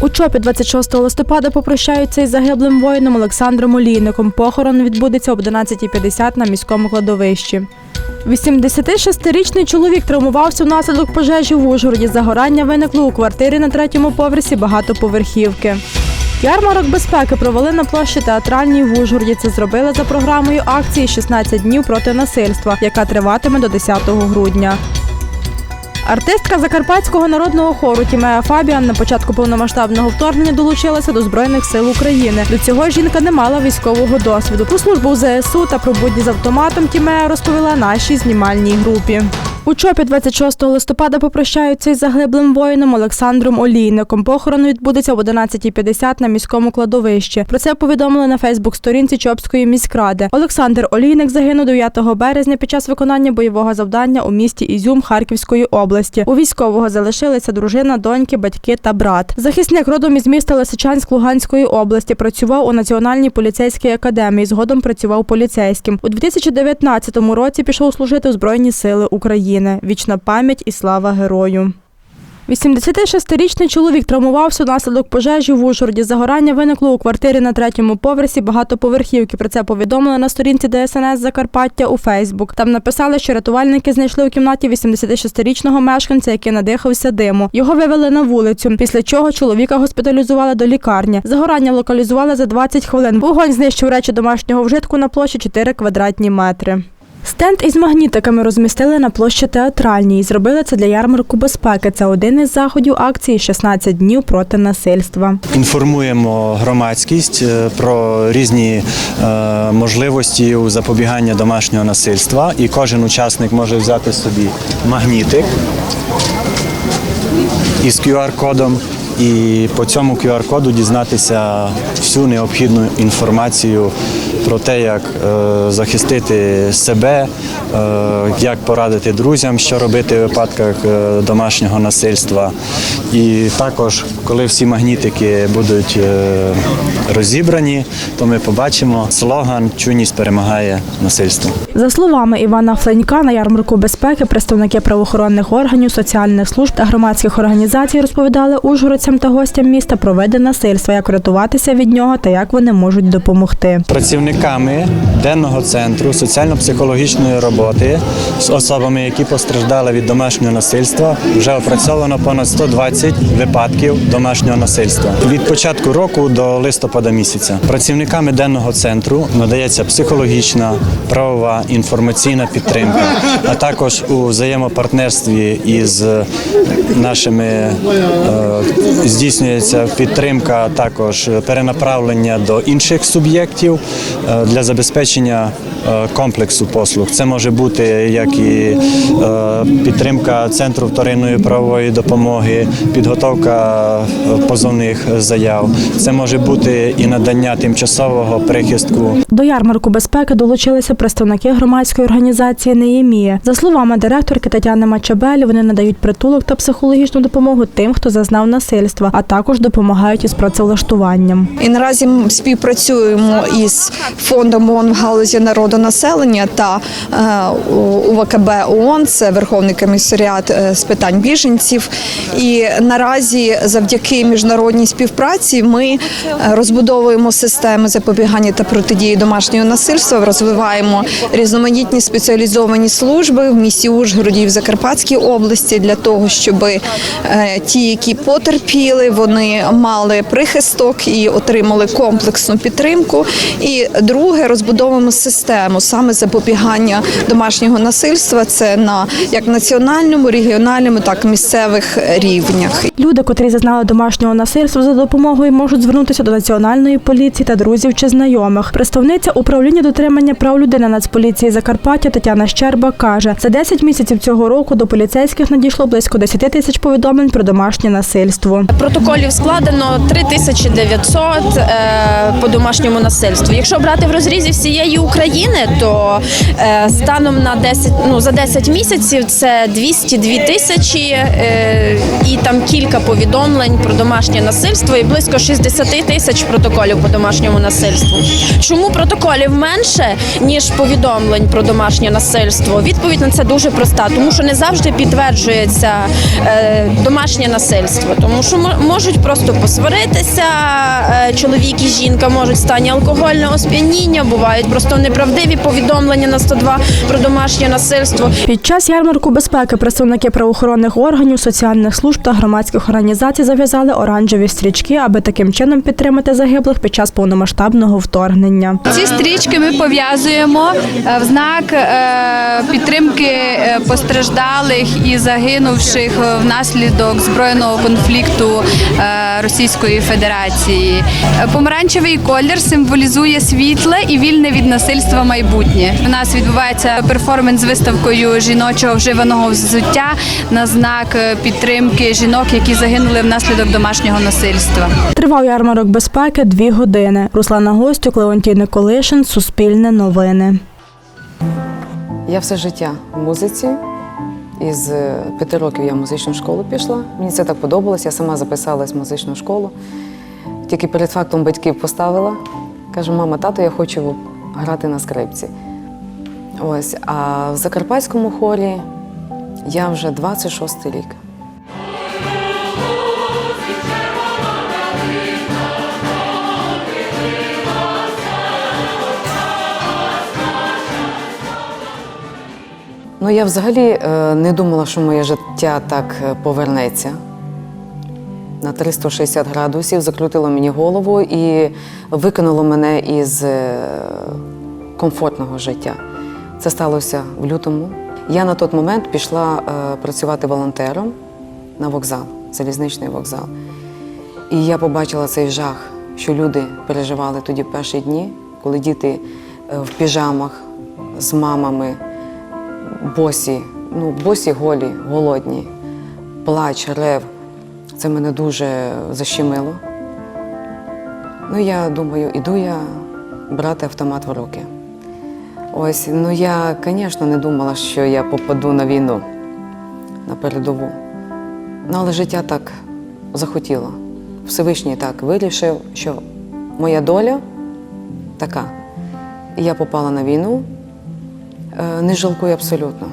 У ЧОПі 26 листопада попрощаються із загиблим воїном Олександром Олійником. Похорон відбудеться об 11.50 на міському кладовищі. 86-річний чоловік травмувався внаслідок пожежі в Ужгороді. Загорання виникло у квартирі на третьому поверсі багатоповерхівки. Ярмарок безпеки провели на площі театральній в Ужгороді. Це зробили за програмою акції «16 днів проти насильства, яка триватиме до 10 грудня. Артистка Закарпатського народного хору Тімея Фабіан на початку повномасштабного вторгнення долучилася до Збройних сил України. До цього жінка не мала військового досвіду. Про службу в ЗСУ та про будні з автоматом Тімея розповіла нашій знімальній групі. У ЧОПі 26 листопада попрощаються із загиблим воїном Олександром Олійником. Похорон відбудеться об 11.50 на міському кладовищі. Про це повідомили на Фейсбук-сторінці Чопської міськради. Олександр Олійник загинув 9 березня під час виконання бойового завдання у місті Ізюм Харківської області. У військового залишилися дружина, доньки, батьки та брат. Захисник родом із міста Лисичанськ Луганської області працював у Національній поліцейській академії. Згодом працював поліцейським. У 2019 році пішов служити у Збройні Сили України. Вічна пам'ять і слава герою. 86-річний чоловік травмувався внаслідок пожежі в Ужгороді. Загорання виникло у квартирі на третьому поверсі багатоповерхівки. Про це повідомили на сторінці ДСНС Закарпаття у Фейсбук. Там написали, що рятувальники знайшли у кімнаті 86-річного мешканця, який надихався диму. Його вивели на вулицю, після чого чоловіка госпіталізували до лікарні. Загорання локалізували за 20 хвилин. Вогонь знищив речі домашнього вжитку на площі 4 квадратні метри. Стенд із магнітиками розмістили на площі театральній зробили це для ярмарку безпеки. Це один із заходів акції «16 днів проти насильства. Інформуємо громадськість е, про різні е, можливості запобігання домашнього насильства, і кожен учасник може взяти собі магнітик із QR-кодом. І по цьому QR-коду дізнатися всю необхідну інформацію про те, як е, захистити себе, е, як порадити друзям, що робити в випадках е, домашнього насильства. І також, коли всі магнітики будуть розібрані, то ми побачимо слоган Чуність перемагає насильство. За словами Івана Фленька, на ярмарку безпеки представники правоохоронних органів, соціальних служб та громадських організацій розповідали ужгородцям та гостям міста про види насильства, як рятуватися від нього та як вони можуть допомогти. Працівниками денного центру соціально-психологічної роботи з особами, які постраждали від домашнього насильства, вже опрацьовано понад 120 випадків домашнього насильства від початку року до листопада місяця. Працівниками денного центру надається психологічна, правова, інформаційна підтримка, а також у взаємопартнерстві із нашими е, здійснюється підтримка, також перенаправлення до інших суб'єктів для забезпечення е, комплексу послуг. Це може бути як і е, підтримка центру вторинної правової допомоги, підготовка е, позовних заяв. Це може бути і надання тимчасового прихистку До ярмарку безпеки долучилися представники громадської організації Неємія. За словами директорки Тетяни Мачабелі, вони надають притулок та психологічну допомогу тим, хто зазнав насильства, а також допомагають із працевлаштуванням. І наразі співпрацюємо із фондом ООН в галузі народонаселення та е, УВКБ ООН, це Верховний комісаріат е, з питань біженців. І наразі, завдяки міжнародній співпраці, ми е, розбудовуємо системи запобігання та протидії домашнього насильства, розвиваємо різноманітні спеціалізовані служби в місті Ужгороді в Закарпатській області для того, щоб ті, які потерпіли, вони мали прихисток і отримали комплексну підтримку. І друге, розбудовуємо систему саме запобігання домашнього насильства. Це на як національному, регіональному, так і місцевих рівнях. Люди, котрі зазнали домашнього насильства за допомогою, можуть звернутися до національної поліції та друзів чи знайомих. Представниця управління дотримання прав людини Нацполіції Закарпаття Тетяна Щерба каже, за 10 місяців цього року до поліцейських надійшло близько 10 тисяч повідомлень про домашнє насильство. Протоколів складено 3900 е, по домашньому насильству. Якщо брати в розрізі всієї України, то е, станом на 10, ну, за 10 місяців це 202 тисячі е, і там кілька повідомлень про домашнє насильство і близько 60 тисяч протоколів по домашньому насильству. Чому протоколів менше, ніж повідомлень про домашнє насильство? Відповідь на це дуже проста, тому що не завжди підтверджується е, домашнє насильство, тому що мо- можуть просто посваритися е, чоловік і жінка, можуть стані алкогольного сп'яніння, бувають просто неправдиві повідомлення на 102 про домашнє насильство. Під час ярмарку безпеки представники правоохоронних органів, соціальних служб та громадських організацій зав'язали оранжеві стрічки, аби таким чином підтримати загиблих під час повномасштабного вторгнення. Ці стрічки ми пов'язуємо е, в знак е, підтримки е, постраждалих і загинувших внаслідок збройного конфлікту Російської Федерації. Помаранчевий колір символізує світле і вільне від насильства майбутнє. У нас відбувається перформанс з виставкою жіночого вживаного взуття на знак е, підтримки жінок, які загинули внаслідок домашнього насильства. Тривав ярмарок безпеки дві години. Руслана Гостюк, Леонтій Николишин, Суспільне новини. Я все життя в музиці. Із е, п'яти років я в музичну школу пішла. Мені це так подобалось. Я сама записалась в музичну школу. Тільки перед фактом батьків поставила. Кажу, мама, тато, я хочу грати на скрипці. Ось, а в Закарпатському хорі я вже 26 рік. Ну, я взагалі е, не думала, що моє життя так е, повернеться. На 360 градусів закрутило мені голову і викинуло мене із е, комфортного життя. Це сталося в лютому. Я на той момент пішла е, працювати волонтером на вокзал, залізничний вокзал. І я побачила цей жах, що люди переживали тоді перші дні, коли діти е, в піжамах з мамами босі, ну, босі голі, голодні, плач, рев. Це мене дуже защемило. Ну, я думаю, іду я брати автомат в руки. Ось, ну я, звісно, не думала, що я попаду на війну, на передову. Ну, але життя так захотіло. Всевишній так вирішив, що моя доля така. Я попала на війну. Е, Не жалкую абсолютно.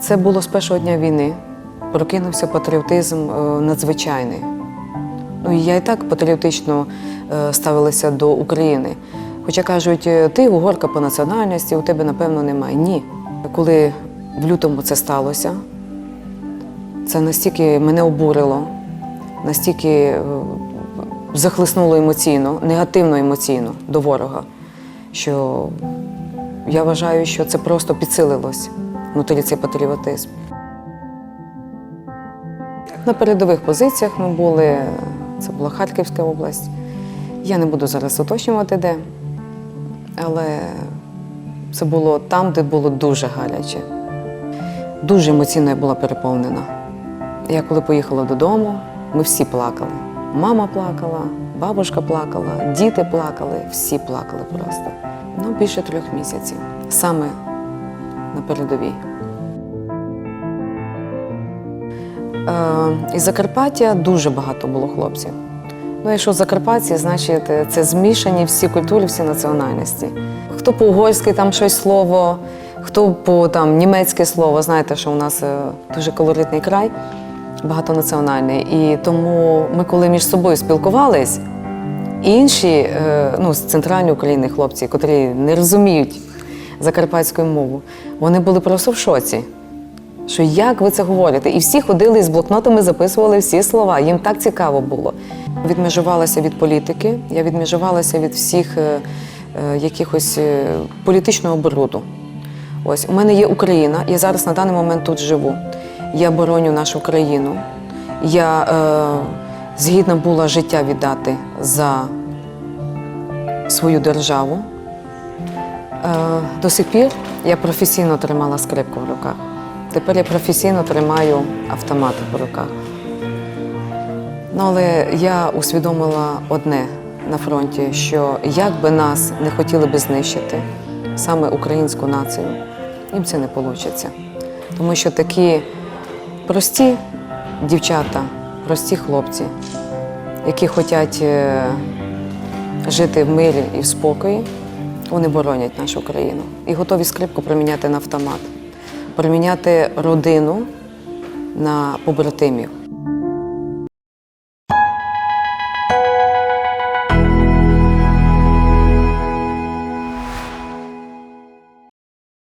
Це було з першого дня війни. Прокинувся патріотизм е, надзвичайний. Ну, і я і так патріотично е, ставилася до України. Хоча кажуть, е, ти угорка по національності, у тебе, напевно, немає. Ні. Коли в лютому це сталося, це настільки мене обурило, настільки захлиснуло емоційно, негативно емоційно до ворога, що я вважаю, що це просто підсилилось внутрі цей патріотизм. На передових позиціях ми були, це була Харківська область. Я не буду зараз уточнювати де, але це було там, де було дуже гаряче. Дуже емоційно я була переповнена. Я коли поїхала додому, ми всі плакали. Мама плакала, бабушка плакала, діти плакали, всі плакали просто. Ну, більше трьох місяців. Саме на передовій. Із Закарпаття дуже багато було хлопців. Ну, якщо Закарпатці, значить це змішані всі культури, всі національності. Хто по-угорськи там щось слово, хто по там німецьке слово. Знаєте, що у нас е, дуже колоритний край, багатонаціональний. І тому ми, коли між собою спілкувались, інші е, ну, з центральної України хлопці, котрі не розуміють закарпатську мову, вони були просто в шоці. Що як ви це говорите? І всі ходили з блокнотами, записували всі слова. Їм так цікаво було. Відмежувалася від політики, я відмежувалася від всіх е, е, якихось е, політичного бруду. Ось у мене є Україна, я зараз на даний момент тут живу. Я бороню нашу країну. Я е, згідна була життя віддати за свою державу. Е, до сих пір я професійно тримала скрипку в руках. Тепер я професійно тримаю автомат в руках. Ну, але я усвідомила одне: на фронті, що як би нас не хотіли би знищити, саме українську націю, їм це не вийде. Тому що такі прості дівчата, прості хлопці, які хочуть е, жити в мирі і в спокої, вони боронять нашу країну і готові скрипку проміняти на автомат, проміняти родину на побратимів.